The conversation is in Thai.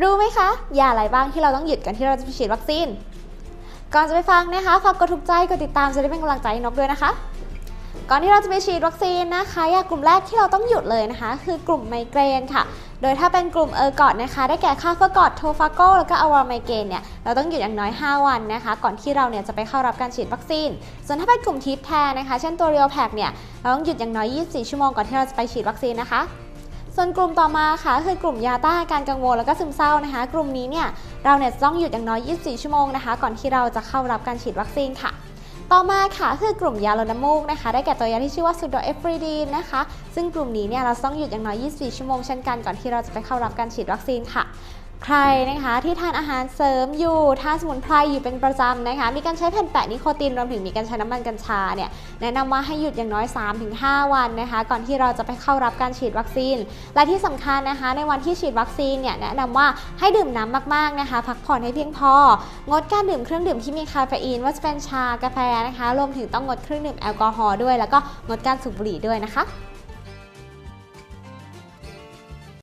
รู้ไหมคะยาอะไรบ้างที่เราต้องหยุดก่อนที่เราจะไปฉีดวัคซีน ก่อนจะไปฟังนะคะฝากกดถูกใจกดติดตามจะได้เป็นกำลังใจนกด้วยนะคะ ก่อนที่เราจะไปฉีดวัคซีนนะคะยากลุ่มแรกที่เราต้องหยุดเลยนะคะ คือกลุ่มไมเกรนค่ะ โดยถ้าเป็นกลุ่มเออร์กอดนะคะ ได้แก่คาเฟอร์กอดโทฟาโกแล้วก็อวาไมเกรนเนี่ยเราต้องหยุดอย่างน้อย 5 วันนะคะ ก่อนที่เราเนี่ยจะไปเข้ารับการฉีดวัคซีน ส่วนถ้าเป็นกลุ่มทิปแทนนะคะ เช่นตัวเรียวแพคเนี่ยเราต้องหยุดอย่างน้อย 24 ชั่วโมงก่อนที่เราจะไปฉีดวัคซีนนะคะ ส่วนกลุ่มต่อมาค่ะคือกลุ่มยาต้าอาการกังวลแล้วก็ซึมเศร้านะคะ กลุ่มนี้เนี่ยเราเนี่ยจะต้องหยุดอย่างน้อย 24 ชั่วโมงนะคะ ก่อนที่เราจะเข้ารับการฉีดวัคซีนค่ะ ต่อมาค่ะคือกลุ่มยาลดน้ำมูกนะคะ ได้แก่ตัวยาที่ชื่อว่าซูโดเอฟรีดีนนะคะ ซึ่งกลุ่มนี้เนี่ยเราต้องหยุดอย่างน้อย 24 ชั่วโมงเช่นกันก่อนที่เราจะไปเข้ารับการฉีดวัคซีนค่ะ ใครนะคะที่ทานอาหารเสริมอยู่ทานสมุนไพรอยู่เป็นประจำนะคะ มีการใช้แผ่นแปะนิโคตินรวมถึงมีการใช้น้ำมันกัญชาเนี่ยแนะนำว่าให้หยุดอย่างน้อย 3-5 วันนะคะ ก่อนที่เราจะไปเข้ารับการฉีดวัคซีน และที่สำคัญนะคะ ในวันที่ฉีดวัคซีนเนี่ยแนะนำว่าให้ดื่มน้ำมากๆนะคะ พักผ่อนให้เพียงพอ งดการดื่มเครื่องดื่มที่มีคาเฟอีนว่าจะเป็นชากาแฟนะคะรวมถึงต้องงดเครื่องดื่มแอลกอฮอล์ด้วย แล้วก็งดการสูบบุหรี่ด้วยนะคะ